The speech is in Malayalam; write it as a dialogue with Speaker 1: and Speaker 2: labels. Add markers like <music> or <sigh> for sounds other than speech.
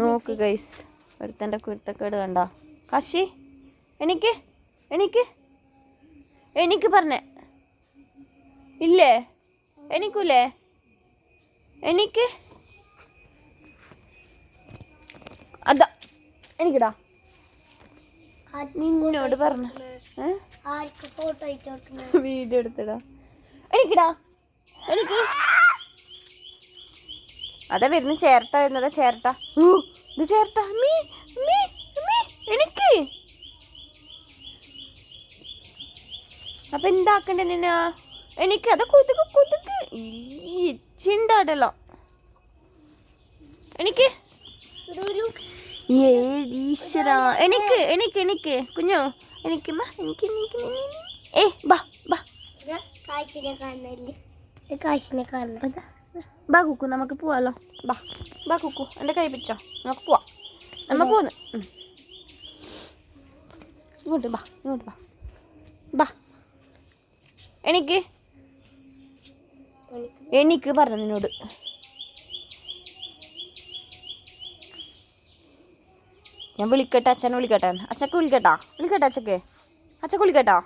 Speaker 1: നോക്ക് ഗൈസ് ഒരുത്തന്റെ കുരുത്തക്കേട് കണ്ട? കാശി എനിക്ക് എനിക്ക് എനിക്ക് പറഞ്ഞേ. ഇല്ലേ? എനിക്കൂലേ എനിക്ക് അതാ എനിക്കിടാ നിന്നോട് പറഞ്ഞ. <laughs> വീഡിയോ എടുത്തിടാ. എനിക്കിടാ എനിക്ക് അതാ വരുന്ന ചേരട്ട വരുന്നതാ ചേരട്ട. ഇത് ചേരട്ട. മീ മീ മീ എനിക്ക് അപ്പൊ എന്താക്കണ്ടേ നിന്ന? എനിക്ക് അത് കൊതുക് കൊതുക്. ഈ ചിണ്ടാടല്ലോ എനിക്ക് ഈശ്വര എനിക്ക് എനിക്ക് എനിക്ക് കുഞ്ഞു എനിക്ക് മാ, എനിക്ക് എനിക്ക്. ഏ ബാ ബാ.
Speaker 2: കാശിനെ കാണുന്നില്ലേ കാശിനെ
Speaker 1: അതാ, ബാ കുക്കു നമുക്ക് പോവാലോ. ബാ ബാ കുക്കു എന്റെ കൈ പിടിച്ചോ. നമുക്ക് പോവാം. നമ്മ പോന്ന്. ഇങ്ങോട്ട് ബാ ഇങ്ങോട്ട് ബാ. ബാ. എനിക്ക് എനിക്ക് പറഞ്ഞു നിന്നോട് ഞാൻ വിളിക്കട്ടെ അച്ഛനെ വിളിക്കട്ടെ. അച്ഛക്ക് വിളിക്കട്ടാ. വിളിക്കട്ടെ അച്ഛക്ക്. അച്ഛക്ക് വിളിക്കട്ടോ.